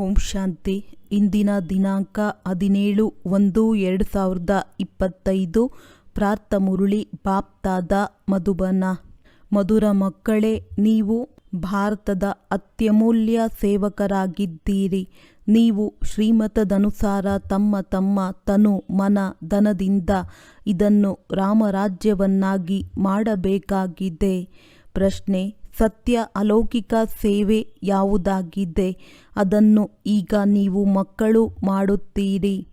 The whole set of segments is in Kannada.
ಓಂ ಶಾಂತಿ. ಇಂದಿನ ದಿನಾಂಕ ಹದಿನೇಳು ಒಂದು ಎರಡು ಸಾವಿರದ ಇಪ್ಪತ್ತೈದು. ಪ್ರಾರ್ಥ ಮುರುಳಿ, ಬಾಪ್ತಾದ ಮಧುಬನ. ಮಧುರ ಮಕ್ಕಳೇ, ನೀವು ಭಾರತದ ಅತ್ಯಮೂಲ್ಯ ಸೇವಕರಾಗಿದ್ದೀರಿ. ನೀವು ಶ್ರೀಮತದನುಸಾರ ತಮ್ಮ ತಮ್ಮ ತನು ಮನ ಧನದಿಂದ ಇದನ್ನು ರಾಮರಾಜ್ಯವನ್ನಾಗಿ ಮಾಡಬೇಕಾಗಿದೆ. ಪ್ರಶ್ನೆ ಸತ್ಯ ಅಲೌಕಿಕ ಸೇವೆ ಯಾವುದಾಗಿದೆ? ಅದನ್ನು ಈಗ ನೀವು ಮಕ್ಕಳು ಮಾಡುತ್ತೀರಿ.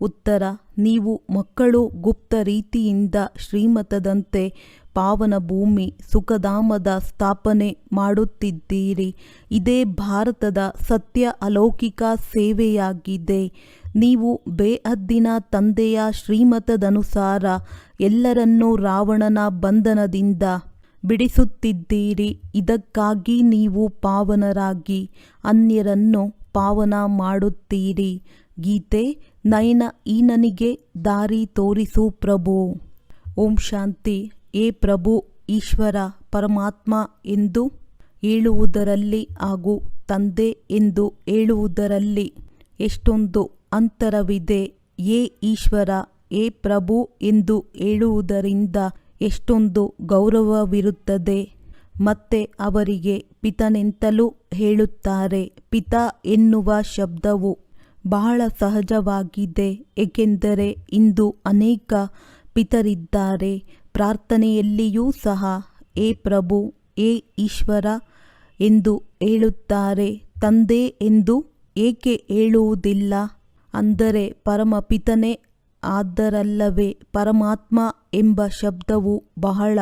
ಉತ್ತರ, ನೀವು ಮಕ್ಕಳು ಗುಪ್ತ ರೀತಿಯಿಂದ ಶ್ರೀಮತದಂತೆ ಪಾವನ ಭೂಮಿ ಸುಖಧಾಮದ ಸ್ಥಾಪನೆ ಮಾಡುತ್ತಿದ್ದೀರಿ. ಇದೇ ಭಾರತದ ಸತ್ಯ ಅಲೌಕಿಕ ಸೇವೆಯಾಗಿದೆ. ನೀವು ಬೇಹದ್ದಿನ ತಂದೆಯ ಶ್ರೀಮತದನುಸಾರ ಎಲ್ಲರನ್ನೂ ರಾವಣನ ಬಂಧನದಿಂದ ಬಿಡಿಸುತ್ತಿದ್ದೀರಿ. ಇದಕ್ಕಾಗಿ ನೀವು ಪಾವನರಾಗಿ, ಅನ್ಯರನ್ನು ಪಾವನ ಮಾಡುತ್ತೀರಿ. ಗೀತೆ, ನಯನ ಈ ನನಗೆ ದಾರಿ ತೋರಿಸು ಪ್ರಭು. ಓಂ ಶಾಂತಿ. ಏ ಪ್ರಭು, ಈಶ್ವರ, ಪರಮಾತ್ಮ ಎಂದು ಹೇಳುವುದರಲ್ಲಿ ಹಾಗೂ ತಂದೆ ಎಂದು ಹೇಳುವುದರಲ್ಲಿ ಎಷ್ಟೊಂದು ಅಂತರವಿದೆ. ಏ ಈಶ್ವರ, ಏ ಪ್ರಭು ಎಂದು ಹೇಳುವುದರಿಂದ ಎಷ್ಟೊಂದು ಗೌರವವಿರುತ್ತದೆ. ಮತ್ತೆ ಅವರಿಗೆ ಪಿತನೆಂತಲೂ ಹೇಳುತ್ತಾರೆ. ಪಿತ ಎನ್ನುವ ಶಬ್ದವು ಬಹಳ ಸಹಜವಾಗಿದೆ. ಏಕೆಂದರೆ ಇಂದು ಅನೇಕ ಪಿತರಿದ್ದಾರೆ. ಪ್ರಾರ್ಥನೆಯಲ್ಲಿಯೂ ಸಹ ಏ ಪ್ರಭು, ಏ ಈಶ್ವರ ಎಂದು ಹೇಳುತ್ತಾರೆ. ತಂದೆ ಎಂದು ಏಕೆ ಹೇಳುವುದಿಲ್ಲ? ಅಂದರೆ ಪರಮಪಿತನೇ ಆದ್ದರಲ್ಲವೇ ಪರಮಾತ್ಮ ಎಂಬ ಶಬ್ದವು ಬಹಳ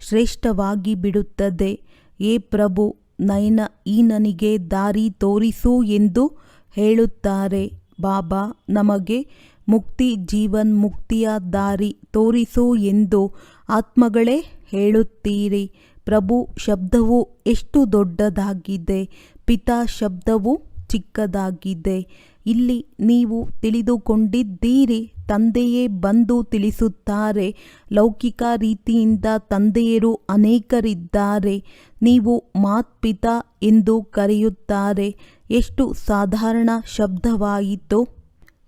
ಶ್ರೇಷ್ಠವಾಗಿ ಬಿಡುತ್ತದೆ. ಏ ಪ್ರಭು, ನಯನ ಈ ನನಗೆ ದಾರಿ ತೋರಿಸು ಎಂದು ಹೇಳುತ್ತಾರೆ. ಬಾಬಾ, ನಮಗೆ ಮುಕ್ತಿ ಜೀವನ್ ಮುಕ್ತಿಯ ದಾರಿ ತೋರಿಸು ಎಂದು ಆತ್ಮಗಳೇ ಹೇಳುತ್ತೀರಿ. ಪ್ರಭು, ಶಬ್ದವು ಎಷ್ಟು ದೊಡ್ಡದಾಗಿದೆ. ಪಿತಾ, ಶಬ್ದವು ಚಿಕ್ಕದಾಗಿದೆ. ಇಲ್ಲಿ ನೀವು ತಿಳಿದುಕೊಂಡಿದ್ದೀರಿ, ತಂದೆಯೇ ಬಂದು ತಿಳಿಸುತ್ತಾರೆ. ಲೌಕಿಕ ರೀತಿಯಿಂದ ತಂದೆಯರು ಅನೇಕರಿದ್ದಾರೆ. ನೀವು ಮಾತ್ಪಿತ ಎಂದು ಕರೆಯುತ್ತಾರೆ. ಎಷ್ಟು ಸಾಧಾರಣ ಶಬ್ದವಾಯಿತು.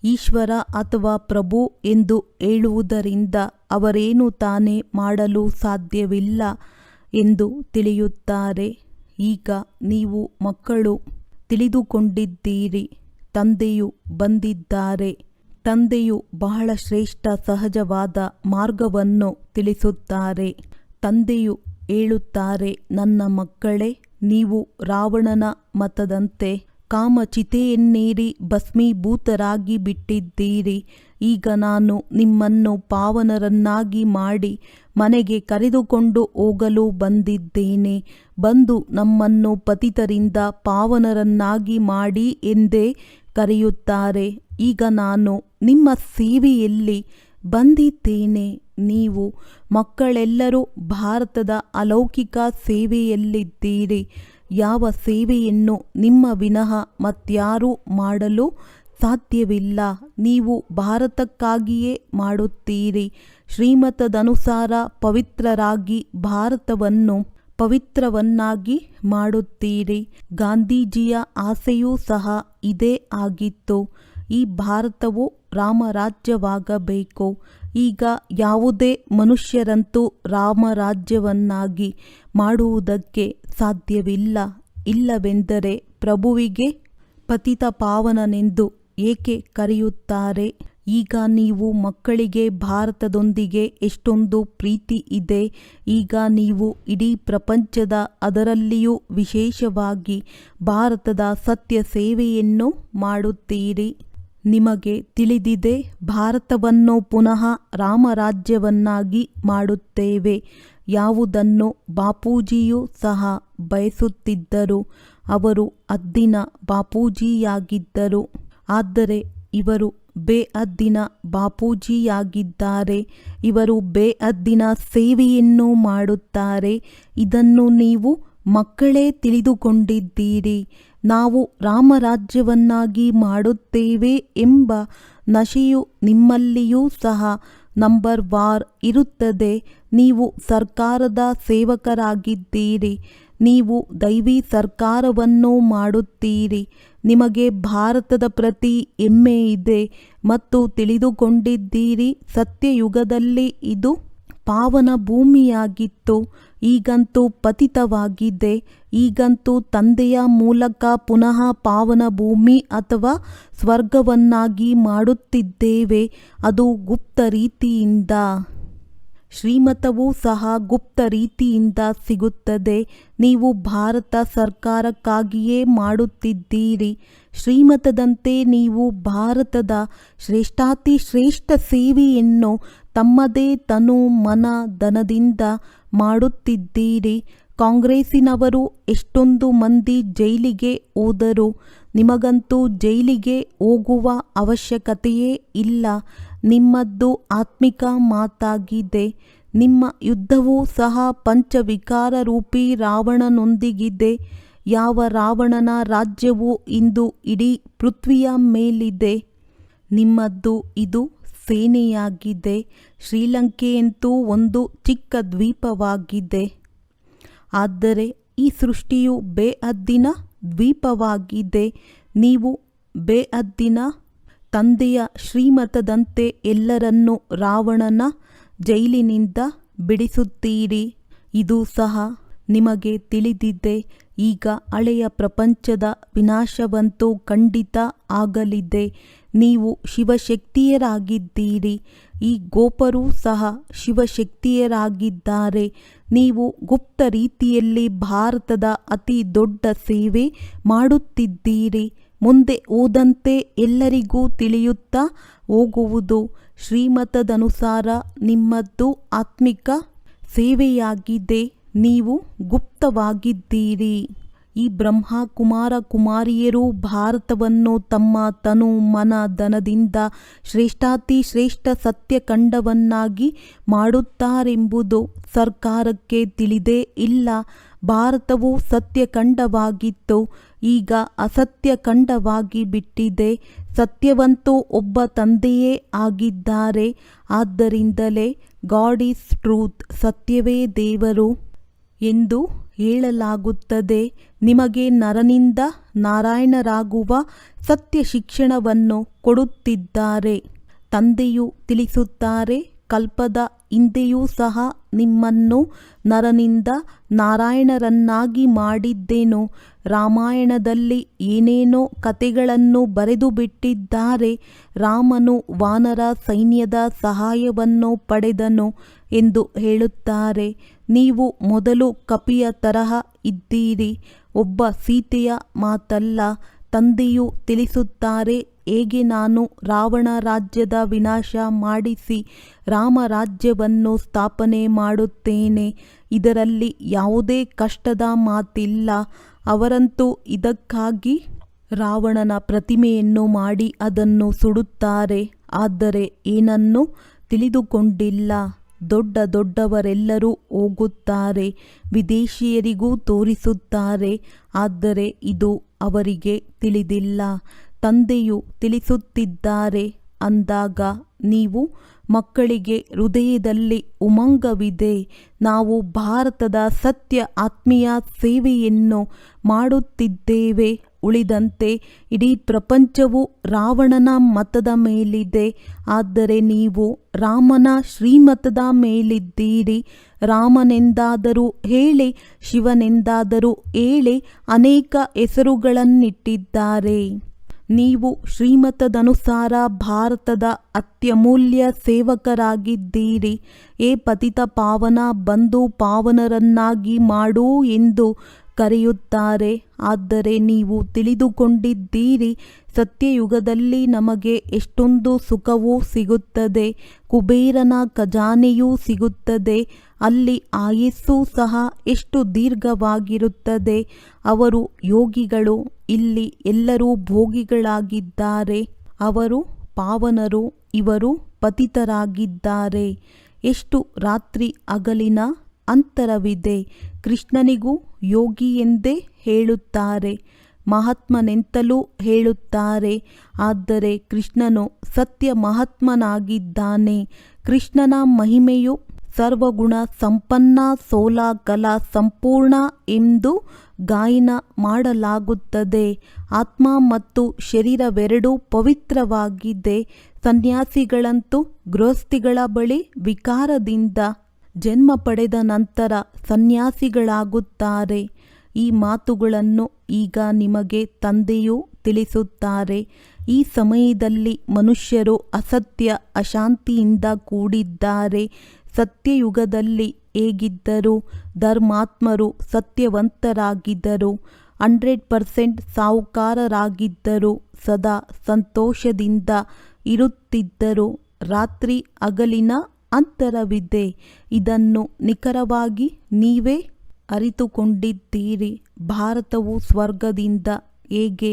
ಈಶ್ವರ ಅಥವಾ ಪ್ರಭು ಎಂದು ಹೇಳುವುದರಿಂದ ಅವರೇನು ತಾನೇ ಮಾಡಲು ಸಾಧ್ಯವಿಲ್ಲ ಎಂದು ತಿಳಿಯುತ್ತಾರೆ. ಈಗ ನೀವು ಮಕ್ಕಳು ತಿಳಿದುಕೊಂಡಿದ್ದೀರಿ. ತಂದೆಯು ಬಂದಿದ್ದಾರೆ. ತಂದೆಯು ಬಹಳ ಶ್ರೇಷ್ಠ ಸಹಜವಾದ ಮಾರ್ಗವನ್ನು ತಿಳಿಸುತ್ತಾರೆ. ತಂದೆಯು ಹೇಳುತ್ತಾರೆ, ನನ್ನ ಮಕ್ಕಳೇ, ನೀವು ರಾವಣನ ಮತದಂತೆ ಕಾಮಚಿತೆಯನ್ನೇರಿ ಭಸ್ಮೀಭೂತರಾಗಿ ಬಿಟ್ಟಿದ್ದೀರಿ. ಈಗ ನಾನು ನಿಮ್ಮನ್ನು ಪಾವನರನ್ನಾಗಿ ಮಾಡಿ ಮನೆಗೆ ಕರೆದುಕೊಂಡು ಹೋಗಲು ಬಂದಿದ್ದೇನೆ. ಬಂದು ನಮ್ಮನ್ನು ಪತಿತರಿಂದ ಪಾವನರನ್ನಾಗಿ ಮಾಡಿ ಎಂದೇ ಕರೆಯುತ್ತಾರೆ, ಈಗ ನಾನು ನಿಮ್ಮ ಸೇವೆಯಲ್ಲಿ ಬಂದಿದ್ದೇನೆ. ನೀವು ಮಕ್ಕಳೆಲ್ಲರೂ ಭಾರತದ ಅಲೌಕಿಕ ಸೇವೆಯಲ್ಲಿದ್ದೀರಿ. ಯಾವ ಸೇವೆಯನ್ನು ನಿಮ್ಮ ವಿನಃ ಮತ್ಯಾರೂ ಮಾಡಲು ಸಾಧ್ಯವಿಲ್ಲ. ನೀವು ಭಾರತಕ್ಕಾಗಿಯೇ ಮಾಡುತ್ತೀರಿ. ಶ್ರೀಮತದನುಸಾರ ಪವಿತ್ರರಾಗಿ ಭಾರತವನ್ನು ಪವಿತ್ರವನ್ನಾಗಿ ಮಾಡುತ್ತೀರಿ. ಗಾಂಧೀಜಿಯ ಆಸೆಯೂ ಸಹ ಇದೇ ಆಗಿತ್ತು. ಈ ಭಾರತವು ರಾಮರಾಜ್ಯವಾಗಬೇಕು. ಈಗ ಯಾವುದೇ ಮನುಷ್ಯರಂತೂ ರಾಮರಾಜ್ಯವನ್ನಾಗಿ ಮಾಡುವುದಕ್ಕೆ ಸಾಧ್ಯವಿಲ್ಲ. ಇಲ್ಲವೆಂದರೆ ಪ್ರಭುವಿಗೆ ಪತಿತ ಪಾವನನೆಂದು ಏಕೆ ಕರೆಯುತ್ತಾರೆ? ಈಗ ನೀವು ಮಕ್ಕಳಿಗೆ ಭಾರತದೊಂದಿಗೆ ಎಷ್ಟೊಂದು ಪ್ರೀತಿ ಇದೆ, ಈಗ ನೀವು ಇಡೀ ಪ್ರಪಂಚದ ಅದರಲ್ಲಿಯೂ ವಿಶೇಷವಾಗಿ ಭಾರತದ ಸತ್ಯ ಸೇವೆಯನ್ನು ಮಾಡುತ್ತೀರಿ. ನಿಮಗೆ ತಿಳಿದಿದೆ, ಭಾರತವನ್ನು ಪುನಃ ರಾಮರಾಜ್ಯವನ್ನಾಗಿ ಮಾಡುತ್ತೇವೆ. ಯಾವುದನ್ನು ಬಾಪೂಜಿಯೂ ಸಹ ಬಯಸುತ್ತಿದ್ದರು, ಅವರು ಅದ್ದಿನ ಬಾಪೂಜಿಯಾಗಿದ್ದರು. ಆದರೆ ಇವರು ಬೇಅದ್ದಿನ ಬಾಪೂಜಿಯಾಗಿದ್ದಾರೆ. ಇವರು ಬೇಅದ್ದಿನ ಸೇವೆಯನ್ನು ಮಾಡುತ್ತಾರೆ. ಇದನ್ನು ನೀವು ಮಕ್ಕಳೇ ತಿಳಿದುಕೊಂಡಿದ್ದೀರಿ. ನಾವು ರಾಮರಾಜ್ಯವನ್ನಾಗಿ ಮಾಡುತ್ತೇವೆ ಎಂಬ ನಶೆಯು ನಿಮ್ಮಲ್ಲಿಯೂ ಸಹ ನಂಬರ್ ವಾರ್ ಇರುತ್ತದೆ. ನೀವು ಸರ್ಕಾರದ ಸೇವಕರಾಗಿದ್ದೀರಿ. ನೀವು ದೈವಿ ಸರ್ಕಾರವನ್ನು ಮಾಡುತ್ತೀರಿ. ನಿಮಗೆ ಭಾರತದ ಪ್ರತಿ ಹೆಮ್ಮೆ ಇದೆ ಮತ್ತು ತಿಳಿದುಕೊಂಡಿದ್ದೀರಿ, ಸತ್ಯಯುಗದಲ್ಲಿ ಇದು ಪಾವನ ಭೂಮಿಯಾಗಿತ್ತು. ಈಗಂತೂ ಪತಿತವಾಗಿದೆ. ಈಗಂತೂ ತಂದೆಯ ಮೂಲಕ ಪುನಃ ಪಾವನ ಭೂಮಿ ಅಥವಾ ಸ್ವರ್ಗವನ್ನಾಗಿ ಮಾಡುತ್ತಿದ್ದೇವೆ. ಅದು ಗುಪ್ತ ರೀತಿಯಿಂದ ಶ್ರೀಮತವೂ ಸಹ ಗುಪ್ತ ರೀತಿಯಿಂದ ಸಿಗುತ್ತದೆ. ನೀವು ಭಾರತ ಸರ್ಕಾರಕ್ಕಾಗಿಯೇ ಮಾಡುತ್ತಿದ್ದೀರಿ. ಶ್ರೀಮತದಂತೆ ನೀವು ಭಾರತದ ಶ್ರೇಷ್ಠಾತಿ ಶ್ರೇಷ್ಠ ಸೇವೆಯನ್ನು ತಮ್ಮದೇ ತನು ಮನ ಧನದಿಂದ ಮಾಡುತ್ತಿದ್ದೀರಿ. ಕಾಂಗ್ರೆಸ್ಸಿನವರು ಎಷ್ಟೊಂದು ಮಂದಿ ಜೈಲಿಗೆ ಹೋದರು ನಿಮಗಂತೂ ಜೈಲಿಗೆ ಹೋಗುವ ಅವಶ್ಯಕತೆಯೇ ಇಲ್ಲ. ನಿಮ್ಮದ್ದು ಆತ್ಮಿಕ ಮಾತಾಗಿದೆ. ನಿಮ್ಮ ಯುದ್ಧವೂ ಸಹ ಪಂಚವಿಕಾರ ರೂಪಿ ರಾವಣನೊಂದಿಗಿದೆ. ಯಾವ ರಾವಣನ ರಾಜ್ಯವು ಇಂದು ಇಡೀ ಪೃಥ್ವಿಯ ಮೇಲಿದೆ. ನಿಮ್ಮದ್ದು ಇದು ಸೇನೆಯಾಗಿದೆ. ಶ್ರೀಲಂಕೆಯಂತೂ ಒಂದು ಚಿಕ್ಕ ದ್ವೀಪವಾಗಿದೆ. ಆದರೆ ಈ ಸೃಷ್ಟಿಯು ಬೇಅದ್ದಿನ ದ್ವೀಪವಾಗಿದೆ. ನೀವು ಬೇಅದ್ದಿನ ತಂದೆಯ ಶ್ರೀಮತದಂತೆ ಎಲ್ಲರನ್ನೂ ರಾವಣನ ಜೈಲಿನಿಂದ ಬಿಡಿಸುತ್ತೀರಿ. ಇದು ಸಹ ನಿಮಗೆ ತಿಳಿದಿದೆ. ಈಗ ಹಳೆಯ ಪ್ರಪಂಚದ ವಿನಾಶವಂತೂ ಖಂಡಿತ ಆಗಲಿದೆ. ನೀವು ಶಿವಶಕ್ತಿಯರಾಗಿದ್ದೀರಿ. ಈ ಗೋಪರೂ ಸಹ ಶಿವಶಕ್ತಿಯರಾಗಿದ್ದಾರೆ. ನೀವು ಗುಪ್ತ ರೀತಿಯಲ್ಲಿ ಭಾರತದ ಅತಿ ದೊಡ್ಡ ಸೇವೆ ಮಾಡುತ್ತಿದ್ದೀರಿ. ಮುಂದೆ ಓದಂತೆ ಎಲ್ಲರಿಗೂ ತಿಳಿಯುತ್ತಾ ಹೋಗುವುದು ಶ್ರೀಮತದನುಸಾರ ನಿಮ್ಮದ್ದು ಆತ್ಮಿಕ ಸೇವೆಯಾಗಿದೆ ನೀವು ಗುಪ್ತವಾಗಿದ್ದೀರಿ. ಈ ಬ್ರಹ್ಮ ಕುಮಾರ ಕುಮಾರಿಯರು ಭಾರತವನ್ನು ತಮ್ಮ ತನು ಮನ ಧನದಿಂದ ಶ್ರೇಷ್ಠಾತಿ ಶ್ರೇಷ್ಠ ಸತ್ಯಖಂಡವನ್ನಾಗಿ ಮಾಡುತ್ತಾರೆಂಬುದು ಸರ್ಕಾರಕ್ಕೆ ತಿಳಿದೇ ಇಲ್ಲ. ಭಾರತವು ಸತ್ಯಖಂಡವಾಗಿತ್ತು ಈಗ ಅಸತ್ಯಖಂಡವಾಗಿ ಬಿಟ್ಟಿದೆ. ಸತ್ಯವಂತೂ ಒಬ್ಬ ತಂದೆಯೇ ಆಗಿದ್ದಾರೆ. ಆದ್ದರಿಂದಲೇ ಗಾಡ್ ಈಸ್ ಟ್ರೂತ್ ಸತ್ಯವೇ ದೇವರು ಎಂದು ಹೇಳಲಾಗುತ್ತದೆ. ನಿಮಗೆ ನರನಿಂದ ನಾರಾಯಣರಾಗುವ ಸತ್ಯ ಶಿಕ್ಷಣವನ್ನು ಕೊಡುತ್ತಿದ್ದಾರೆ. ತಂದೆಯು ತಿಳಿಸುತ್ತಾರೆ, ಕಲ್ಪದ ಹಿಂದೆಯೂ ಸಹ ನಿಮ್ಮನ್ನು ನರನಿಂದ ನಾರಾಯಣರನ್ನಾಗಿ ಮಾಡಿದ್ದೇನು? ರಾಮಾಯಣದಲ್ಲಿ ಏನೇನೋ ಕತೆಗಳನ್ನು ಬರೆದು ಬಿಟ್ಟಿದ್ದಾರೆ, ರಾಮನು ವಾನರ ಸೈನ್ಯದ ಸಹಾಯವನ್ನು ಪಡೆದನು ಎಂದು ಹೇಳುತ್ತಾರೆ. ನೀವು ಮೊದಲು ಕಪಿಯ ತರಹ ಇದ್ದೀರಿ. ಒಬ್ಬ ಸೀತೆಯ ಮಾತಲ್ಲ, ತಂದೆಯು ತಿಳಿಸುತ್ತಾರೆ, ಹೇಗೆ ನಾನು ರಾವಣ ರಾಜ್ಯದ ವಿನಾಶ ಮಾಡಿಸಿ ರಾಮರಾಜ್ಯವನ್ನು ಸ್ಥಾಪನೆ ಮಾಡುತ್ತೇನೆ. ಇದರಲ್ಲಿ ಯಾವುದೇ ಕಷ್ಟದ ಮಾತಿಲ್ಲ. ಅವರಂತೂ ಇದಕ್ಕಾಗಿ ರಾವಣನ ಪ್ರತಿಮೆಯನ್ನು ಮಾಡಿ ಅದನ್ನು ಸುಡುತ್ತಾರೆ. ಆದರೆ ಏನನ್ನು ತಿಳಿದುಕೊಂಡಿಲ್ಲ. ದೊಡ್ಡ ದೊಡ್ಡವರೆಲ್ಲರೂ ಹೋಗುತ್ತಾರೆ. ವಿದೇಶಿಯರಿಗೂ ತೋರಿಸುತ್ತಾರೆ. ಆದರೆ ಇದು ಅವರಿಗೆ ತಿಳಿದಿಲ್ಲ. ತಂದೆಯು ತಿಳಿಸುತ್ತಿದ್ದಾರೆ. ಅಂದಾಗ ನೀವು ಮಕ್ಕಳಿಗೆ ಹೃದಯದಲ್ಲಿ ಉಮಂಗವಿದೆ. ನಾವು ಭಾರತದ ಸತ್ಯ ಆತ್ಮೀಯ ಸೇವೆಯನ್ನು ಮಾಡುತ್ತಿದ್ದೇವೆ. ಉಳಿದಂತೆ ಇಡೀ ಪ್ರಪಂಚವು ರಾವಣನ ಮತದ ಮೇಲಿದೆ. ಆದರೆ ನೀವು ರಾಮನ ಶ್ರೀಮತದ ಮೇಲಿದ್ದೀರಿ. ರಾಮನೆಂದಾದರೂ ಹೇಳಿ, ಶಿವನೆಂದಾದರೂ ಹೇಳಿ ಅನೇಕ ಹೆಸರುಗಳನ್ನಿಟ್ಟಿದ್ದಾರೆ. ನೀವು ಶ್ರೀಮತದನುಸಾರ ಭಾರತದ ಅತ್ಯಮೂಲ್ಯ ಸೇವಕರಾಗಿದ್ದೀರಿ. ಏ ಪತಿತ ಪಾವನ ಬಂದು ಪಾವನರನ್ನಾಗಿ ಮಾಡು ಎಂದು ಕರೆಯುತ್ತಾರೆ. ಆದರೆ ನೀವು ತಿಳಿದುಕೊಂಡಿದ್ದೀರಿ. ಸತ್ಯಯುಗದಲ್ಲಿ ನಮಗೆ ಎಷ್ಟೊಂದು ಸುಖವೂ ಸಿಗುತ್ತದೆ, ಕುಬೇರನ ಖಜಾನೆಯೂ ಸಿಗುತ್ತದೆ, ಅಲ್ಲಿ ಆಯಸ್ಸು ಸಹ ಎಷ್ಟು ದೀರ್ಘವಾಗಿರುತ್ತದೆ. ಅವರು ಯೋಗಿಗಳು, ಇಲ್ಲಿ ಎಲ್ಲರೂ ಭೋಗಿಗಳಾಗಿದ್ದಾರೆ. ಅವರು ಪಾವನರು, ಇವರು ಪತಿತರಾಗಿದ್ದಾರೆ. ಎಷ್ಟು ರಾತ್ರಿ ಅಗಲಿನ ಅಂತರವಿದೆ, ಕೃಷ್ಣನಿಗೂ ಯೋಗಿ ಎಂದೇ ಹೇಳುತ್ತಾರೆ. ಮಹಾತ್ಮನೆಂತಲೂ ಹೇಳುತ್ತಾರೆ. ಆದರೆ ಕೃಷ್ಣನು ಸತ್ಯ ಮಹಾತ್ಮನಾಗಿದ್ದಾನೆ. ಕೃಷ್ಣನ ಮಹಿಮೆಯು ಸರ್ವಗುಣ ಸಂಪನ್ನ ಸೋಲ ಕಲಾ ಸಂಪೂರ್ಣ ಎಂದು ಗಾಯನ ಮಾಡಲಾಗುತ್ತದೆ. ಆತ್ಮ ಮತ್ತು ಶರೀರವೆರಡೂ ಪವಿತ್ರವಾಗಿದೆ. ಸನ್ಯಾಸಿಗಳಂತೂ ಗೃಹಸ್ಥಿಗಳ ಬಳಿ ವಿಕಾರದಿಂದ ಜನ್ಮ ಪಡೆದ ನಂತರ ಸನ್ಯಾಸಿಗಳಾಗುತ್ತಾರೆ. ಈ ಮಾತುಗಳನ್ನು ಈಗ ನಿಮಗೆ ತಂದೆಯೂ ತಿಳಿಸುತ್ತಾರೆ. ಈ ಸಮಯದಲ್ಲಿ ಮನುಷ್ಯರು ಅಸತ್ಯ, ಅಶಾಂತಿಯಿಂದ ಕೂಡಿದ್ದಾರೆ. ಸತ್ಯಯುಗದಲ್ಲಿ ಹೇಗಿದ್ದರು ಧರ್ಮಾತ್ಮರು ಸತ್ಯವಂತರಾಗಿದ್ದರು. ಹಂಡ್ರೆಡ್ ಪರ್ಸೆಂಟ್ ಸಾಹುಕಾರರಾಗಿದ್ದರು ಸದಾ ಸಂತೋಷದಿಂದ ಇರುತ್ತಿದ್ದರು. ರಾತ್ರಿ ಹಗಲಿನ ಅಂತರವಿದೆ. ಇದನ್ನು ನಿಖರವಾಗಿ ನೀವೇ ಅರಿತುಕೊಂಡಿದ್ದೀರಿ? ಭಾರತವು ಸ್ವರ್ಗದಿಂದ ಹೇಗೆ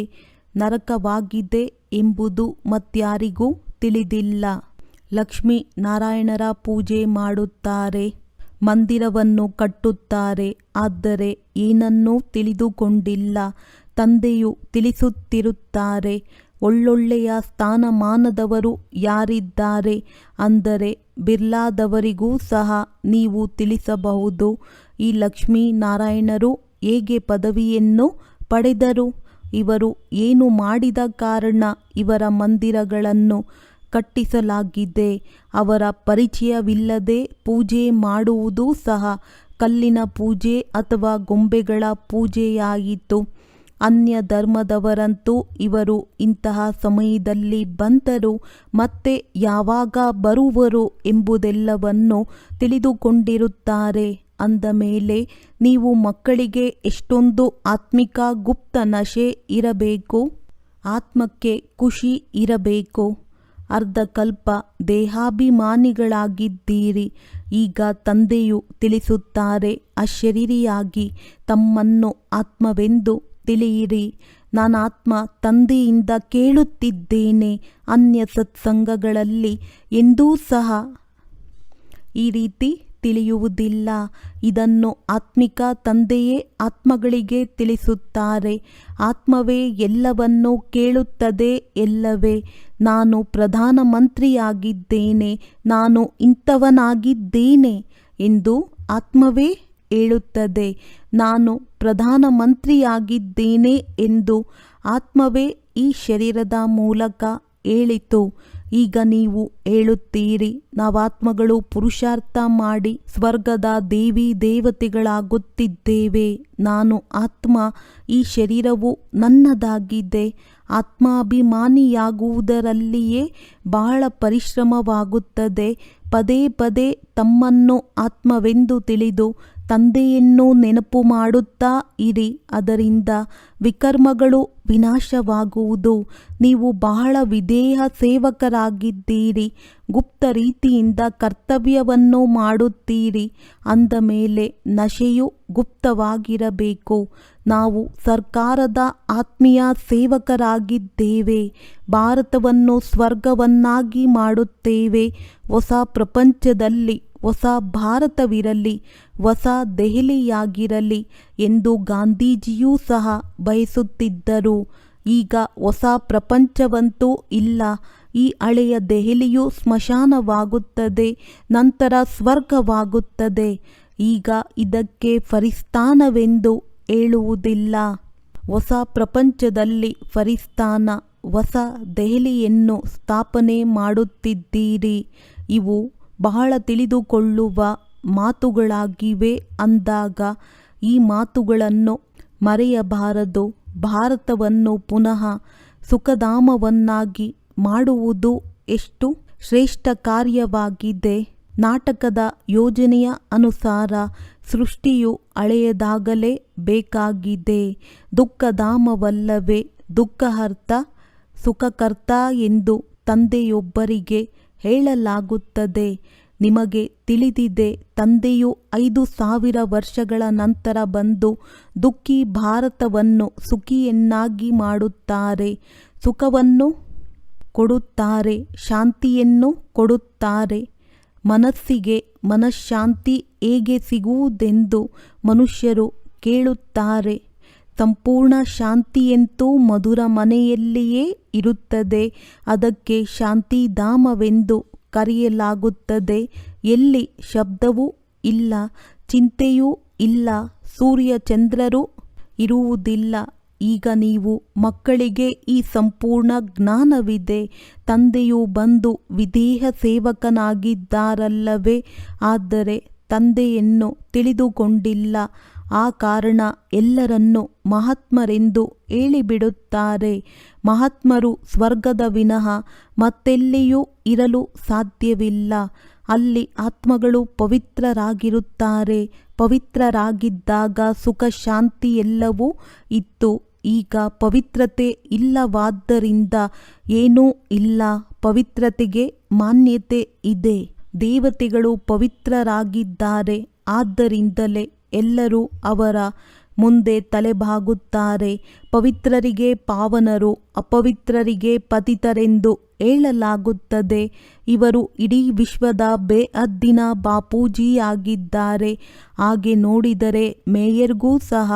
ನರಕವಾಗಿದೆ ಎಂಬುದು ಮತ್ಯಾರಿಗೂ ತಿಳಿದಿಲ್ಲ. ಲಕ್ಷ್ಮೀ ನಾರಾಯಣರ ಪೂಜೆ ಮಾಡುತ್ತಾರೆ, ಮಂದಿರವನ್ನು ಕಟ್ಟುತ್ತಾರೆ, ಆದರೆ ಏನನ್ನೂ ತಿಳಿದುಕೊಂಡಿಲ್ಲ. ತಂದೆಯು ತಿಳಿಸುತ್ತಿರುತ್ತಾರೆ, ಒಳ್ಳೊಳ್ಳೆಯ ಸ್ಥಾನಮಾನದವರು ಯಾರಿದ್ದಾರೆ ಅಂದರೆ ಬಿರ್ಲಾದವರಿಗೂ ಸಹ ನೀವು ತಿಳಿಸಬಹುದು. ಈ ಲಕ್ಷ್ಮೀ ನಾರಾಯಣರು ಹೇಗೆ ಪದವಿಯನ್ನು ಪಡೆದರು? ಇವರು ಏನು ಮಾಡಿದ ಕಾರಣ ಇವರ ಮಂದಿರಗಳನ್ನು ಕಟ್ಟಿಸಲಾಗಿದೆ? ಅವರ ಪರಿಚಯವಿಲ್ಲದೆ ಪೂಜೆ ಮಾಡುವುದೂ ಸಹ ಕಲ್ಲಿನ ಪೂಜೆ ಅಥವಾ ಗೊಂಬೆಗಳ ಪೂಜೆಯಾಯಿತು. ಅನ್ಯ ಧರ್ಮದವರಂತೂ ಇವರು ಇಂತಹ ಸಮಯದಲ್ಲಿ ಬಂದರು ಮತ್ತೆ ಯಾವಾಗ ಬರುವರು ಎಂಬುದೆಲ್ಲವನ್ನು ತಿಳಿದುಕೊಂಡಿರುತ್ತಾರೆ. ಅಂದ ಮೇಲೆ, ನೀವು ಮಕ್ಕಳಿಗೆ ಎಷ್ಟೊಂದು ಆತ್ಮಿಕ ಗುಪ್ತ ನಶೆ ಇರಬೇಕು? ಆತ್ಮಕ್ಕೆ ಖುಷಿ ಇರಬೇಕು. ಅರ್ಧಕಲ್ಪ ದೇಹಾಭಿಮಾನಿಗಳಾಗಿದ್ದೀರಿ, ಈಗ ತಂದೆಯು ತಿಳಿಸುತ್ತಾರೆ, ಅಶರೀರಿಯಾಗಿ ತಮ್ಮನ್ನು ಆತ್ಮವೆಂದು ತಿಳಿಯಿರಿ. ನಾನಾತ್ಮ ತಂದೆಯಿಂದ ಕೇಳುತ್ತಿದ್ದೇನೆ, ಅನ್ಯ ಸತ್ಸಂಗಗಳಲ್ಲಿ ಎಂದೂ ಸಹ. ಈ ರೀತಿ ತಿಳಿಯುವುದಿಲ್ಲ. ಇದನ್ನು ಆತ್ಮಿಕ ತಂದೆಯೇ ಆತ್ಮಗಳಿಗೆ ತಿಳಿಸುತ್ತಾರೆ. ಆತ್ಮವೇ ಎಲ್ಲವನ್ನೂ ಕೇಳುತ್ತದೆ ಎಲ್ಲವೇ. ನಾನು ಪ್ರಧಾನಮಂತ್ರಿಯಾಗಿದ್ದೇನೆ ನಾನು ಇಂಥವನಾಗಿದ್ದೇನೆ ಎಂದು ಆತ್ಮವೇ ಹೇಳುತ್ತದೆ. ನಾನು ಪ್ರಧಾನಮಂತ್ರಿಯಾಗಿದ್ದೇನೆ ಎಂದು ಆತ್ಮವೇ ಈ ಶರೀರದ ಮೂಲಕ ಹೇಳಿತು. ಈಗ ನೀವು ಹೇಳುತ್ತೀರಿ, ನಾವಾತ್ಮಗಳು ಪುರುಷಾರ್ಥ ಮಾಡಿ ಸ್ವರ್ಗದ ದೇವಿ ದೇವತೆಗಳಾಗುತ್ತಿದ್ದೇವೆ. ನಾನು ಆತ್ಮ, ಈ ಶರೀರವು ನನ್ನದಾಗಿದೆ. ಆತ್ಮಾಭಿಮಾನಿಯಾಗುವುದರಲ್ಲಿಯೇ ಬಹಳ ಪರಿಶ್ರಮವಾಗುತ್ತದೆ. ಪದೇ ಪದೇ ತಮ್ಮನ್ನು ಆತ್ಮವೆಂದು ತಿಳಿದು ತಂದೆಯನ್ನು ನೆನಪು ಮಾಡುತ್ತಾ ಇರಿ, ಅದರಿಂದ ವಿಕರ್ಮಗಳು ವಿನಾಶವಾಗುವುದು. ನೀವು ಬಹಳ ವಿಧೇಯ ಸೇವಕರಾಗಿದ್ದೀರಿ, ಗುಪ್ತ ರೀತಿಯಿಂದ ಕರ್ತವ್ಯವನ್ನು ಮಾಡುತ್ತೀರಿ. ಅಂದ ಮೇಲೆ ನಶೆಯು ಗುಪ್ತವಾಗಿರಬೇಕು. ನಾವು ಸರ್ಕಾರದ ಆತ್ಮೀಯ ಸೇವಕರಾಗಿದ್ದೇವೆ, ಭಾರತವನ್ನು ಸ್ವರ್ಗವನ್ನಾಗಿ ಮಾಡುತ್ತೇವೆ. ಹೊಸ ಪ್ರಪಂಚದಲ್ಲಿ ಹೊಸ ಭಾರತವಿರಲಿ, ಹೊಸ ದೆಹಲಿಯಾಗಿರಲಿ ಎಂದು ಗಾಂಧೀಜಿಯೂ ಸಹ ಬಯಸುತ್ತಿದ್ದರು. ಈಗ ಹೊಸ ಪ್ರಪಂಚವಂತೂ ಇಲ್ಲ. ಈ ಹಳೆಯ ದೆಹಲಿಯು ಸ್ಮಶಾನವಾಗುತ್ತದೆ, ನಂತರ ಸ್ವರ್ಗವಾಗುತ್ತದೆ. ಈಗ ಇದಕ್ಕೆ ಫರಿಸ್ತಾನವೆಂದು ಹೇಳುವುದಿಲ್ಲ. ಹೊಸ ಪ್ರಪಂಚದಲ್ಲಿ ಫರಿಸ್ತಾನ, ಹೊಸ ದೆಹಲಿಯನ್ನು ಸ್ಥಾಪನೆ ಮಾಡುತ್ತಿದ್ದೀರಿ. ಇವು ಬಹಳ ತಿಳಿದುಕೊಳ್ಳುವ ಮಾತುಗಳಾಗಿವೆ ಅಂದಾಗ ಈ ಮಾತುಗಳನ್ನು ಮರೆಯಬಾರದು. ಭಾರತವನ್ನು ಪುನಃ ಸುಖಧಾಮವನ್ನಾಗಿ ಮಾಡುವುದು ಎಷ್ಟು ಶ್ರೇಷ್ಠ ಕಾರ್ಯವಾಗಿದೆ. ನಾಟಕದ ಯೋಜನೆಯ ಅನುಸಾರ ಸೃಷ್ಟಿಯು ಹಳೆಯದಾಗಲೇ ಬೇಕಾಗಿದೆ. ದುಃಖಧಾಮವಲ್ಲವೇ ದುಃಖಹರ್ತ, ಸುಖಕರ್ತ ಎಂದು ತಂದೆಯೊಬ್ಬರಿಗೆ ಹೇಳಲಾಗುತ್ತದೆ. ನಿಮಗೆ ತಿಳಿದಿದೆ, ತಂದೆಯು ಐದು ಸಾವಿರ ವರ್ಷಗಳ ನಂತರ ಬಂದು ದುಃಖಿ ಭಾರತವನ್ನು ಸುಖಿಯನ್ನಾಗಿ ಮಾಡುತ್ತಾರೆ, ಸುಖವನ್ನು ಕೊಡುತ್ತಾರೆ, ಶಾಂತಿಯನ್ನು ಕೊಡುತ್ತಾರೆ. ಮನಸ್ಸಿಗೆ ಮನಃಶಾಂತಿ ಹೇಗೆ ಸಿಗುವುದೆಂದು ಮನುಷ್ಯರು ಕೇಳುತ್ತಾರೆ. ಸಂಪೂರ್ಣ ಶಾಂತಿಯಂತೂ ಮಧುರ ಮನೆಯಲ್ಲಿಯೇ ಇರುತ್ತದೆ. ಅದಕ್ಕೆ ಶಾಂತಿಧಾಮವೆಂದು ಕರೆಯಲಾಗುತ್ತದೆ. ಎಲ್ಲಿ ಶಬ್ದವೂ ಇಲ್ಲ, ಚಿಂತೆಯೂ ಇಲ್ಲ, ಸೂರ್ಯ ಚಂದ್ರರು ಇರುವುದಿಲ್ಲ. ಈಗ ನೀವು ಮಕ್ಕಳಿಗೆ ಈ ಸಂಪೂರ್ಣ ಜ್ಞಾನವಿದೆ. ತಂದೆಯು ಬಂದು ವಿದೇಹ ಸೇವಕನಾಗಿದ್ದಾರಲ್ಲವೇ? ಆದರೆ ತಂದೆಯನ್ನು ತಿಳಿದುಕೊಂಡಿಲ್ಲ. ಆ ಕಾರಣ ಎಲ್ಲರನ್ನೂ ಮಹಾತ್ಮರೆಂದು ಹೇಳಿಬಿಡುತ್ತಾರೆ. ಮಹಾತ್ಮರು ಸ್ವರ್ಗದ ವಿನಃ ಮತ್ತೆಲ್ಲಿಯೂ ಇರಲು ಸಾಧ್ಯವಿಲ್ಲ. ಅಲ್ಲಿ ಆತ್ಮಗಳು ಪವಿತ್ರರಾಗಿರುತ್ತಾರೆ. ಪವಿತ್ರರಾಗಿದ್ದಾಗ ಸುಖ ಶಾಂತಿ ಎಲ್ಲವೂ ಇತ್ತು. ಈಗ ಪವಿತ್ರತೆ ಇಲ್ಲವಾದ್ದರಿಂದ ಏನೂ ಇಲ್ಲ. ಪವಿತ್ರತೆಗೆ ಮಾನ್ಯತೆ ಇದೆ. ದೇವತೆಗಳು ಪವಿತ್ರರಾಗಿದ್ದಾರೆ ಆದ್ದರಿಂದಲೇ ಎಲ್ಲರೂ ಅವರ ಮುಂದೆ ತಲೆಬಾಗುತ್ತಾರೆ. ಪವಿತ್ರರಿಗೆ ಪಾವನರು, ಅಪವಿತ್ರರಿಗೆ ಪತಿತರೆಂದು ಹೇಳಲಾಗುತ್ತದೆ. ಇವರು ಇಡೀ ವಿಶ್ವದ ಬೇಅದ್ದಿನ ಬಾಪೂಜಿಯಾಗಿದ್ದಾರೆ. ಹಾಗೆ ನೋಡಿದರೆ ಮೇಯರ್ಗೂ ಸಹ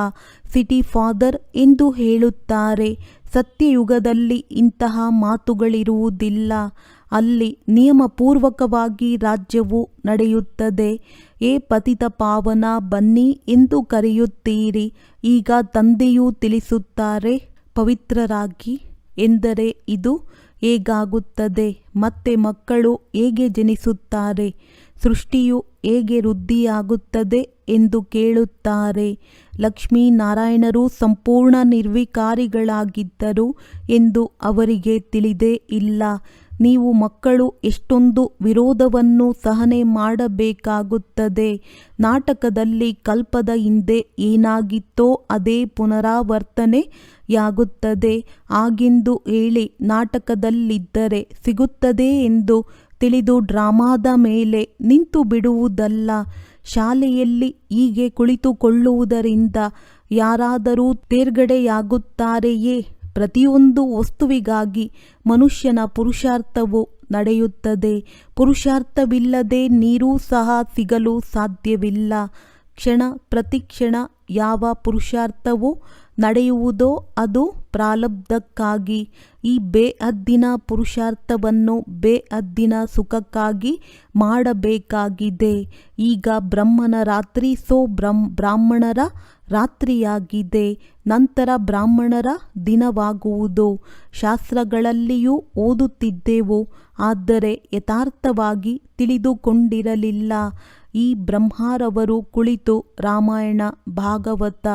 ಸಿಟಿ ಫಾದರ್ ಎಂದು ಹೇಳುತ್ತಾರೆ. ಸತ್ಯಯುಗದಲ್ಲಿ ಇಂತಹ ಮಾತುಗಳಿರುವುದಿಲ್ಲ. ಅಲ್ಲಿ ನಿಯಮಪೂರ್ವಕವಾಗಿ ರಾಜ್ಯವು ನಡೆಯುತ್ತದೆ. ಏ ಪತಿತ ಪಾವನ, ಬನ್ನಿ ಎಂದು ಕರೆಯುತ್ತೀರಿ. ಈಗ ತಂದೆಯೂ ತಿಳಿಸುತ್ತಾರೆ, ಪವಿತ್ರರಾಗಿ, ಎಂದರೆ ಇದು ಹೇಗಾಗುತ್ತದೆ? ಮತ್ತೆ ಮಕ್ಕಳು ಹೇಗೆ ಜನಿಸುತ್ತಾರೆ? ಸೃಷ್ಟಿಯು ಹೇಗೆ ವೃದ್ಧಿಯಾಗುತ್ತದೆ ಎಂದು ಕೇಳುತ್ತಾರೆ. ಲಕ್ಷ್ಮೀನಾರಾಯಣರು ಸಂಪೂರ್ಣ ನಿರ್ವಿಕಾರಿಗಳಾಗಿದ್ದರು ಎಂದು ಅವರಿಗೆ ತಿಳಿದೇ ಇಲ್ಲ. ನೀವು ಮಕ್ಕಳು ಎಷ್ಟೊಂದು ವಿರೋಧವನ್ನು ಸಹನೆ ಮಾಡಬೇಕಾಗುತ್ತದೆ. ನಾಟಕದಲ್ಲಿ ಕಲ್ಪದ ಹಿಂದೆ ಏನಾಗಿತ್ತೋ ಅದೇ ಪುನರಾವರ್ತನೆಯಾಗುತ್ತದೆ. ಆಗೆಂದು ಹೇಳಿ ನಾಟಕದಲ್ಲಿದ್ದರೆ ಸಿಗುತ್ತದೆ ಎಂದು ತಿಳಿದು ಡ್ರಾಮಾದ ಮೇಲೆ ನಿಂತು ಬಿಡುವುದಲ್ಲ. ಶಾಲೆಯಲ್ಲಿ ಹೀಗೆ ಕುಳಿತುಕೊಳ್ಳುವುದರಿಂದ ಯಾರಾದರೂ ತೇರ್ಗಡೆಯಾಗುತ್ತಾರೆಯೇ? ಪ್ರತಿಯೊಂದು ವಸ್ತುವಿಗಾಗಿ ಮನುಷ್ಯನ ಪುರುಷಾರ್ಥವು ನಡೆಯುತ್ತದೆ. ಪುರುಷಾರ್ಥವಿಲ್ಲದೆ ನೀರೂ ಸಹ ಸಿಗಲು ಸಾಧ್ಯವಿಲ್ಲ. ಕ್ಷಣ ಪ್ರತಿಕ್ಷಣ ಯಾವ ಪುರುಷಾರ್ಥವು ನಡೆಯುವುದೋ ಅದು ಪ್ರಾಲಬ್ಧಕ್ಕಾಗಿ. ಈ ಬೇಹದ್ದಿನ ಪುರುಷಾರ್ಥವನ್ನು ಬೇಹದ್ದಿನ ಸುಖಕ್ಕಾಗಿ ಮಾಡಬೇಕಾಗಿದೆ. ಈಗ ಬ್ರಹ್ಮನ ರಾತ್ರಿ ಸೋ ಬ್ರಹ್ಮ ಬ್ರಾಹ್ಮಣರ ರಾತ್ರಿಯಾಗಿದೆ ನಂತರ ಬ್ರಾಹ್ಮಣರ ದಿನವಾಗುವುದು? ಶಾಸ್ತ್ರಗಳಲ್ಲಿಯೂ ಓದುತ್ತಿದ್ದೆವು? ಆದರೆ ಯಥಾರ್ಥವಾಗಿ ತಿಳಿದುಕೊಂಡಿರಲಿಲ್ಲ. ಈ ಬ್ರಹ್ಮಾರವರು ಕುಳಿತು ರಾಮಾಯಣ, ಭಾಗವತ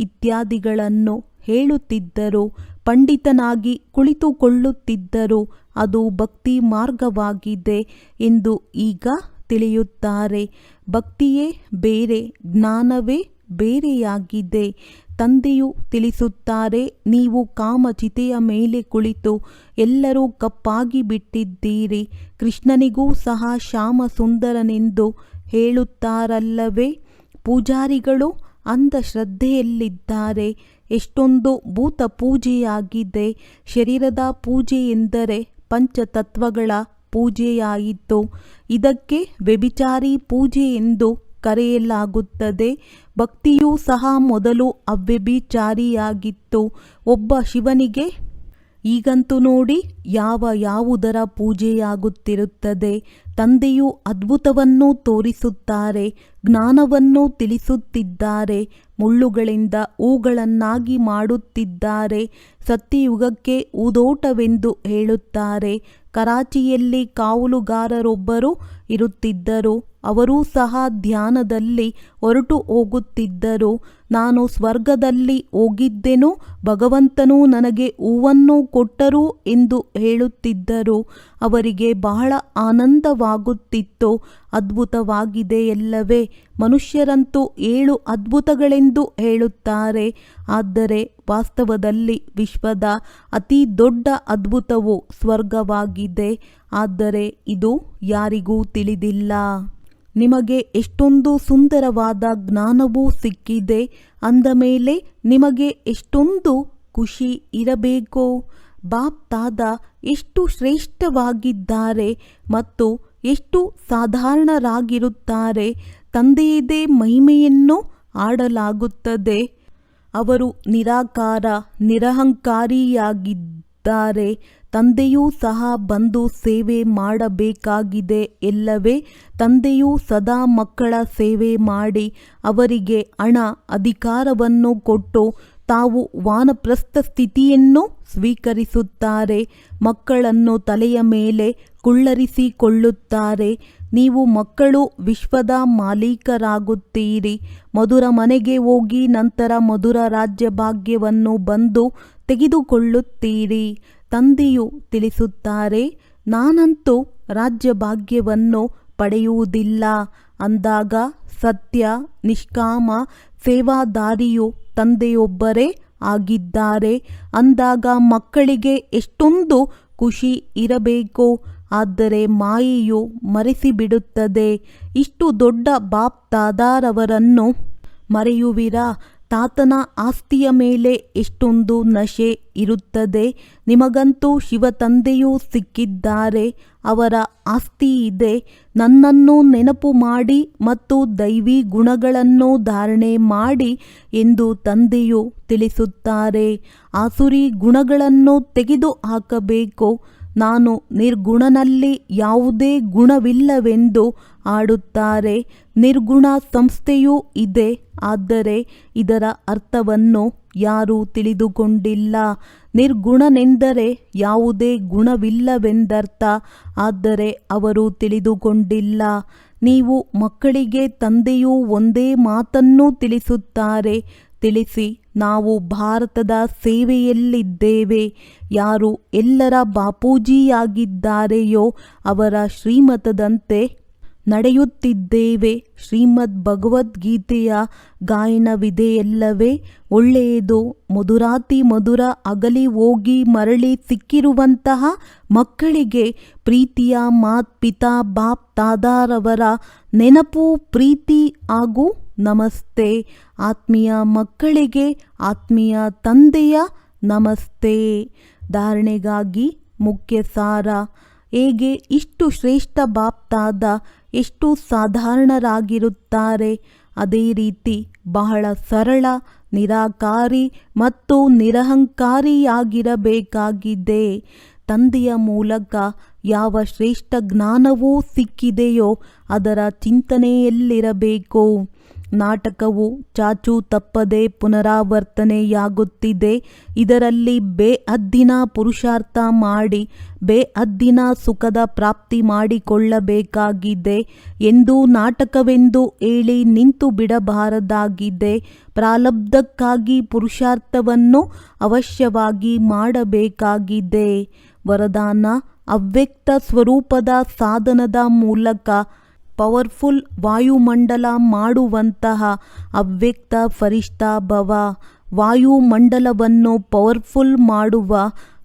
ಇತ್ಯಾದಿಗಳನ್ನು ಹೇಳುತ್ತಿದ್ದರು. ಪಂಡಿತನಾಗಿ ಕುಳಿತುಕೊಳ್ಳುತ್ತಿದ್ದರು. ಅದು ಭಕ್ತಿ ಮಾರ್ಗವಾಗಿದೆ ಎಂದು ಈಗ ತಿಳಿಯುತ್ತಾರೆ. ಭಕ್ತಿಯೇ ಬೇರೆ, ಜ್ಞಾನವೇ ಬೇರೆಯಾಗಿದೆ. ತಂದೆಯು ತಿಳಿಸುತ್ತಾರೆ, ನೀವು ಕಾಮಚಿತೆಯ ಮೇಲೆ ಕುಳಿತು ಎಲ್ಲರೂ ಕಪ್ಪಾಗಿ ಬಿಟ್ಟಿದ್ದೀರಿ. ಕೃಷ್ಣನಿಗೂ ಸಹ ಶ್ಯಾಮ ಸುಂದರನೆಂದು ಹೇಳುತ್ತಾರಲ್ಲವೇ? ಪೂಜಾರಿಗಳು ಅಂಧಶ್ರದ್ಧೆಯಲ್ಲಿದ್ದಾರೆ ಎಷ್ಟೊಂದು ಭೂತ ಪೂಜೆಯಾಗಿದೆ ಶರೀರದ ಪೂಜೆ ಎಂದರೆ ಪಂಚತತ್ವಗಳ ಪೂಜೆಯಾಯಿತು. ಇದಕ್ಕೆ ವ್ಯಭಿಚಾರಿ ಪೂಜೆ ಎಂದು ಕರೆಯಲಾಗುತ್ತದೆ. ಭಕ್ತಿಯೂ ಸಹ ಮೊದಲು ಅವ್ಯಭಿಚಾರಿಯಾಗಿತ್ತು. ಒಬ್ಬ ಶಿವನಿಗೆ, ಈಗಂತೂ ನೋಡಿ ಯಾವ ಯಾವುದರ ಪೂಜೆಯಾಗುತ್ತಿರುತ್ತದೆ. ತಂದೆಯು ಅದ್ಭುತವನ್ನು ತೋರಿಸುತ್ತಾರೆ, ಜ್ಞಾನವನ್ನು ತಿಳಿಸುತ್ತಿದ್ದಾರೆ, ಮುಳ್ಳುಗಳಿಂದ ಹೂಗಳನ್ನಾಗಿ ಮಾಡುತ್ತಿದ್ದಾರೆ, ಸತ್ಯಯುಗಕ್ಕೆ ಊದೋಟವೆಂದು ಹೇಳುತ್ತಾರೆ. ಕರಾಚಿಯಲ್ಲಿ ಕಾವಲುಗಾರರೊಬ್ಬರು ಇರುತ್ತಿದ್ದರು. ಅವರೂ ಸಹ ಧ್ಯಾನದಲ್ಲಿ ಹೊರಟು ಹೋಗುತ್ತಿದ್ದರು. ನಾನು ಸ್ವರ್ಗದಲ್ಲಿ ಹೋಗಿದ್ದೆನು, ಭಗವಂತನು ನನಗೆ ಹೂವನ್ನು ಕೊಟ್ಟರು ಎಂದು ಹೇಳುತ್ತಿದ್ದರು. ಅವರಿಗೆ ಬಹಳ ಆನಂದವಾಗುತ್ತಿತ್ತು. ಅದ್ಭುತವಾಗಿದೆ ಎಲ್ಲವೇ, ಮನುಷ್ಯರಂತೂ ಏಳು ಅದ್ಭುತಗಳೆಂದು ಹೇಳುತ್ತಾರೆ. ಆದರೆ ವಾಸ್ತವದಲ್ಲಿ ವಿಶ್ವದ ಅತಿ ದೊಡ್ಡ ಅದ್ಭುತವು ಸ್ವರ್ಗವಾಗಿದೆ. ಆದರೆ ಇದು ಯಾರಿಗೂ ತಿಳಿದಿಲ್ಲ. ನಿಮಗೆ ಎಷ್ಟೊಂದು ಸುಂದರವಾದ ಜ್ಞಾನವೂ ಸಿಕ್ಕಿದೆ, ಅಂದ ಮೇಲೆ ನಿಮಗೆ ಎಷ್ಟೊಂದು ಖುಷಿ ಇರಬೇಕೋ? ಬಾಪ್ ತಾದ ಎಷ್ಟು ಶ್ರೇಷ್ಠವಾಗಿದ್ದಾರೆ ಮತ್ತು ಎಷ್ಟು ಸಾಧಾರಣರಾಗಿರುತ್ತಾರೆ, ತಂದೆಯದೇ ಮಹಿಮೆಯನ್ನು ಆಡಲಾಗುತ್ತದೆ. ಅವರು ನಿರಾಕಾರ, ನಿರಹಂಕಾರಿಯಾಗಿದ್ದಾರೆ. ತಂದೆಯೂ ಸಹ ಬಂದು ಸೇವೆ ಮಾಡಬೇಕಾಗಿದೆ ಎಲ್ಲವೇ? ತಂದೆಯೂ ಸದಾ ಮಕ್ಕಳ ಸೇವೆ ಮಾಡಿ ಅವರಿಗೆ ಹಣ, ಅಧಿಕಾರವನ್ನು ಕೊಟ್ಟು ತಾವು ವಾನಪ್ರಸ್ಥ ಸ್ಥಿತಿಯನ್ನು ಸ್ವೀಕರಿಸುತ್ತಾರೆ. ಮಕ್ಕಳನ್ನು ತಲೆಯ ಮೇಲೆ ಕುಳ್ಳರಿಸಿಕೊಳ್ಳುತ್ತಾರೆ. ನೀವು ಮಕ್ಕಳು ವಿಶ್ವದ ಮಾಲೀಕರಾಗುತ್ತೀರಿ. ಮಧುರ ಮನೆಗೆ ಹೋಗಿ ನಂತರ ಮಧುರ ರಾಜ್ಯ ಭಾಗ್ಯವನ್ನು ಬಂದು ತೆಗೆದುಕೊಳ್ಳುತ್ತೀರಿ. ತಂದೆಯು ತಿಳಿಸುತ್ತಾರೆ, ನಾನಂತೂ ರಾಜ್ಯಭಾಗ್ಯವನ್ನು ಪಡೆಯುವುದಿಲ್ಲ. ಅಂದಾಗ ಸತ್ಯ, ನಿಷ್ಕಾಮ, ಸೇವಾದಾರಿಯು ತಂದೆಯೊಬ್ಬರೇ ಆಗಿದ್ದಾರೆ. ಅಂದಾಗ ಮಕ್ಕಳಿಗೆ ಎಷ್ಟೊಂದು ಖುಷಿ ಇರಬೇಕು. ಆದರೆ ಮಾಯೆಯು ಮರೆಸಿಬಿಡುತ್ತದೆ. ಇಷ್ಟು ದೊಡ್ಡ ಬಾಪ್ ತಾದಾರವರನ್ನು ಮರೆಯುವಿರಾ? ತಾತನ ಆಸ್ತಿಯ ಮೇಲೆ ಎಷ್ಟೊಂದು ನಶೆ ಇರುತ್ತದೆ. ನಿಮಗಂತೂ ಶಿವತಂದೆಯೂ ಸಿಕ್ಕಿದ್ದಾರೆ. ಅವರ ಆಸ್ತಿ ಇದೆ. ನನ್ನನ್ನು ನೆನಪು ಮಾಡಿ ಮತ್ತು ದೈವಿ ಗುಣಗಳನ್ನು ಧಾರಣೆ ಮಾಡಿ ಎಂದು ತಂದೆಯು ತಿಳಿಸುತ್ತಾರೆ. ಆಸುರಿ ಗುಣಗಳನ್ನು ತೆಗೆದು ಹಾಕಬೇಕು. ನಾನು ನಿರ್ಗುಣನಲ್ಲಿ ಯಾವುದೇ ಗುಣವಿಲ್ಲವೆಂದು ಆಡುತ್ತಾರೆ ನಿರ್ಗುಣ ಸಂಸ್ಥೆಯೂ ಇದೆ. ಆದರೆ ಇದರ ಅರ್ಥವನ್ನು ಯಾರೂ ತಿಳಿದುಕೊಂಡಿಲ್ಲ. ನಿರ್ಗುಣನೆಂದರೆ ಯಾವುದೇ ಗುಣವಿಲ್ಲವೆಂದರ್ಥ. ಆದರೆ ಅವರು ತಿಳಿದುಕೊಂಡಿಲ್ಲ. ನೀವು ಮಕ್ಕಳಿಗೆ ತಂದೆಯು ಒಂದೇ ಮಾತನ್ನು ತಿಳಿಸುತ್ತಾರೆ. ತಿಳಿಸಿ, ನಾವು ಭಾರತದ ಸೇವೆಯಲ್ಲಿದ್ದೇವೆ. ಯಾರು ಎಲ್ಲರ ಬಾಪೂಜಿಯಾಗಿದ್ದಾರೆಯೋ ಅವರ ಶ್ರೀಮತದಂತೆ ನಡೆಯುತ್ತಿದ್ದೇವೆ. ಶ್ರೀಮದ್ ಭಗವದ್ಗೀತೆಯ ಗಾಯನವಿದೆಯಲ್ಲವೇ? ಒಳ್ಳೆಯದು. ಮಧುರಾತಿ ಮಧುರ ಅಗಲಿ ಹೋಗಿ ಮರಳಿ ಸಿಕ್ಕಿರುವಂತಹ ಮಕ್ಕಳಿಗೆ ಪ್ರೀತಿಯ ಮಾತ್ ಪಿತಾ ಬಾಪ್ ತಾದಾರವರ ನೆನಪು, ಪ್ರೀತಿ ಹಾಗೂ ನಮಸ್ತೆ. ಆತ್ಮೀಯ ಮಕ್ಕಳಿಗೆ ಆತ್ಮೀಯ ತಂದೆಯ ನಮಸ್ತೆ. ಧಾರಣೆಗಾಗಿ ಮುಖ್ಯ ಸಾರ ಹೇಗೆ ಇಷ್ಟು ಶ್ರೇಷ್ಠ ಬಾಪ್ತಾದ ಎಷ್ಟು ಸಾಧಾರಣರಾಗಿರುತ್ತಾರೆ. ಅದೇ ರೀತಿ ಬಹಳ ಸರಳ, ನಿರಾಕಾರಿ ಮತ್ತು ನಿರಹಂಕಾರಿಯಾಗಿರಬೇಕಾಗಿದೆ. ತಂದೆಯ ಮೂಲಕ ಯಾವ ಶ್ರೇಷ್ಠ ಜ್ಞಾನವೂ ಸಿಕ್ಕಿದೆಯೋ ಅದರ ಚಿಂತನೆಯಲ್ಲಿರಬೇಕು. ನಾಟಕವು ಚಾಚು ತಪ್ಪದೆ ಪುನರಾವರ್ತನೆಯಾಗುತ್ತಿದೆ. ಇದರಲ್ಲಿ ಬೇಅದ್ದಿನ ಪುರುಷಾರ್ಥ ಮಾಡಿ ಬೇಅದ್ದಿನ ಸುಖದ ಪ್ರಾಪ್ತಿ ಮಾಡಿಕೊಳ್ಳಬೇಕಾಗಿದೆ ಎಂದು ನಾಟಕವೆಂದು ಹೇಳಿ ನಿಂತು ಬಿಡಬಾರದಾಗಿದೆ. ಪ್ರಾಲಬ್ಧಕ್ಕಾಗಿ ಪುರುಷಾರ್ಥವನ್ನು ಅವಶ್ಯವಾಗಿ ಮಾಡಬೇಕಾಗಿದೆ. ವರದಾನ, ಅವ್ಯಕ್ತ ಸ್ವರೂಪದ ಸಾಧನದ ಮೂಲಕ ಪವರ್ಫುಲ್ ವಾಯುಮಂಡಲ ಮಾಡುವಂತಹ ಅವ್ಯಕ್ತ ಫರಿಷ್ಠಾ ಭವ. ವಾಯುಮಂಡಲವನ್ನು ಪವರ್ಫುಲ್ ಮಾಡುವ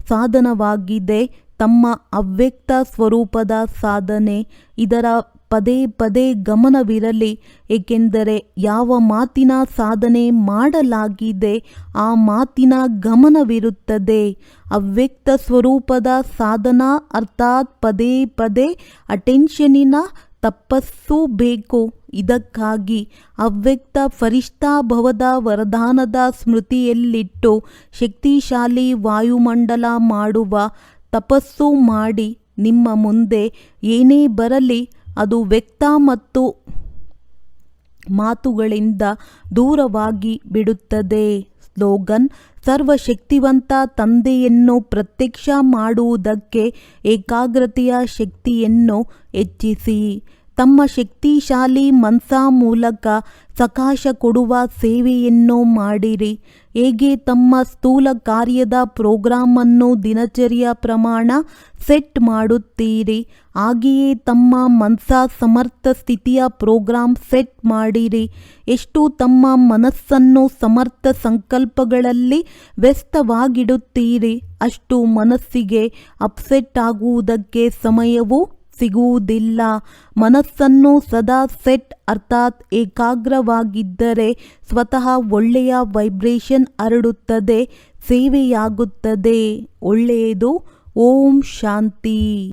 ಸಾಧನವಾಗಿದೆ. ತಮ್ಮ ಅವ್ಯಕ್ತ ಸ್ವರೂಪದ ಸಾಧನೆ. ಇದರ ಪದೇ ಪದೇ ಗಮನವಿರಲಿ. ಏಕೆಂದರೆ ಯಾವ ಮಾತಿನ ಸಾಧನೆ ಮಾಡಲಾಗಿದೆ, ಆ ಮಾತಿನ ಗಮನವಿರುತ್ತದೆ. ಅವ್ಯಕ್ತ ಸ್ವರೂಪದ ಸಾಧನ ಅರ್ಥಾತ್ ಪದೇ ಪದೇ ಅಟೆನ್ಷನಿನ ತಪಸ್ಸು ಬೇಕು. ಇದಕ್ಕಾಗಿ ಅವ್ಯಕ್ತ ಫರಿಷ್ಠಾಭವದ ವರದಾನದ ಸ್ಮೃತಿಯಲ್ಲಿಟ್ಟು ಶಕ್ತಿಶಾಲಿ ವಾಯುಮಂಡಲ ಮಾಡುವ ತಪಸ್ಸು ಮಾಡಿ ನಿಮ್ಮ ಮುಂದೆ ಏನೇ ಬರಲಿ ಅದು ವ್ಯಕ್ತ ಮತ್ತು ಮಾತುಗಳಿಂದ ದೂರವಾಗಿ ಬಿಡುತ್ತದೆ. ಸ್ಲೋಗನ್, ಸರ್ವಶಕ್ತಿವಂತ ತಂದೆಯನ್ನು ಪ್ರತ್ಯಕ್ಷ ಮಾಡುವುದಕ್ಕೆ ಏಕಾಗ್ರತೆಯ ಶಕ್ತಿಯನ್ನು ಹೆಚ್ಚಿಸಿ. ತಮ್ಮ ಶಕ್ತಿಶಾಲಿ ಮನ್ಸಾ ಮೂಲಕ ಸಕಾಶ ಕೊಡುವ ಸೇವೆಯನ್ನು ಮಾಡಿರಿ. ಹೇಗೆ ತಮ್ಮ ಸ್ಥೂಲ ಕಾರ್ಯದ ಪ್ರೋಗ್ರಾಮನ್ನು ದಿನಚರಿಯ ಪ್ರಮಾಣ ಸೆಟ್ ಮಾಡುತ್ತೀರಿ? ಹಾಗೆಯೇ ತಮ್ಮ ಮನಸ್ಸ ಸಮರ್ಥ ಸ್ಥಿತಿಯ ಪ್ರೋಗ್ರಾಂ ಸೆಟ್ ಮಾಡಿರಿ. ಎಷ್ಟು ತಮ್ಮ ಮನಸ್ಸನ್ನು ಸಮರ್ಥ ಸಂಕಲ್ಪಗಳಲ್ಲಿ ವ್ಯಸ್ತವಾಗಿಡುತ್ತೀರಿ, ಅಷ್ಟು ಮನಸ್ಸಿಗೆ ಅಪ್ಸೆಟ್ ಆಗುವುದಕ್ಕೆ ಸಮಯವೂ ಸಿಗುವುದಿಲ್ಲ. ಮನಸ್ಸನ್ನು ಸದಾ ಸೆಟ್ ಅರ್ಥಾತ್ ಏಕಾಗ್ರವಾಗಿದ್ದರೆ ಸ್ವತಃ ಒಳ್ಳೆಯ ವೈಬ್ರೇಷನ್ ಹರಡುತ್ತದೆ ಸೇವೆಯಾಗುತ್ತದೆ. ಒಳ್ಳೆಯದು. ಓಂ ಶಾಂತಿ.